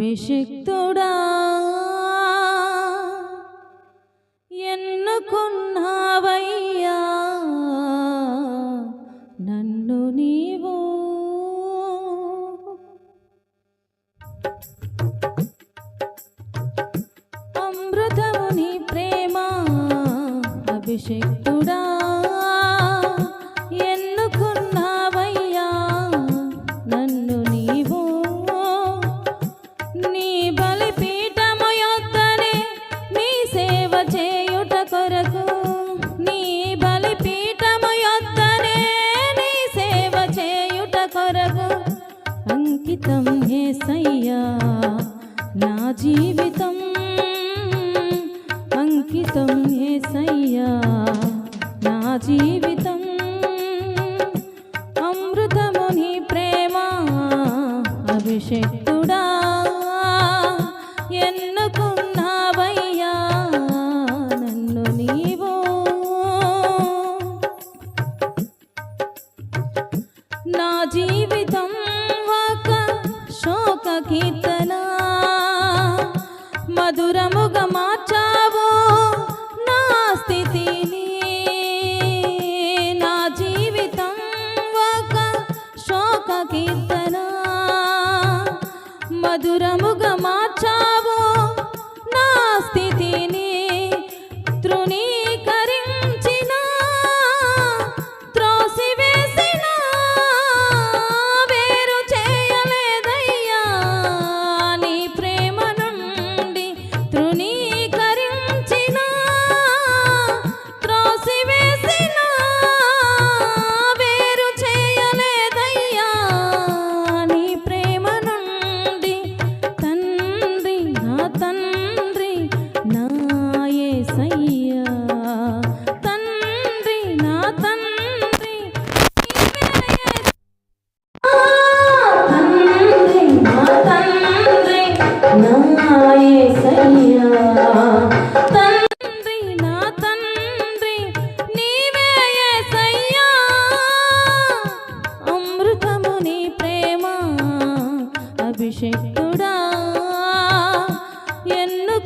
అభిషిక్తుడా? ఎన్నుకున్నావయ్యా? నన్ను నీవు అమృతము నీ ప్రేమ అభిషిక్తుడు జీవితం ఏసయ్యా నా జీవితం అంకితం ఏసయ్యా నా జీవితం అమృతముని ప్రేమ అభిషక్తుడా? జీవితం কি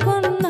কন্যা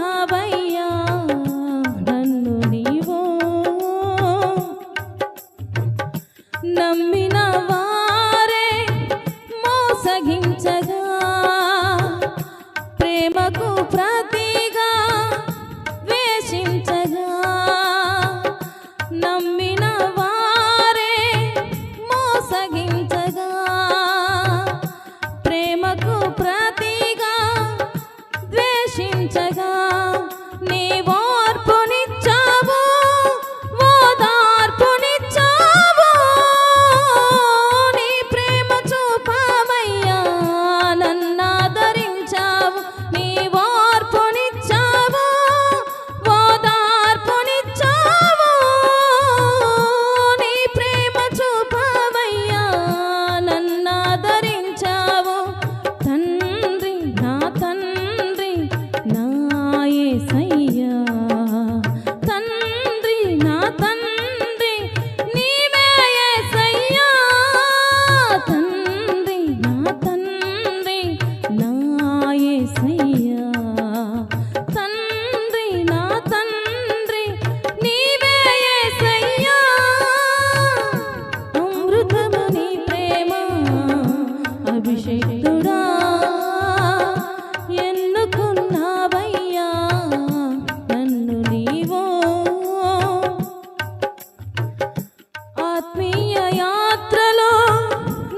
పుణ్యయాత్రలో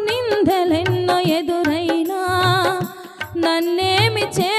నిందలెన్నో ఎదురైనా నన్నేమి చే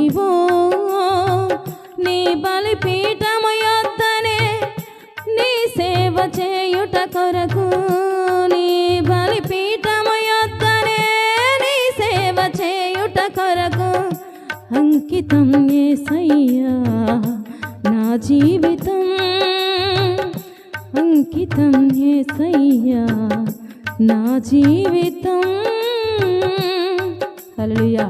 నీవు నీ బలిపీఠము యొద్దనే నీ సేవ చేయుట కొరకు నీ బలిపీఠము యొద్దనే నీ సేవ చేయుట కొరకు అంకితం ఏసయ్యా నా జీవితం అంకితం ఏసయ్యా నా జీవితం. హల్లెలూయా.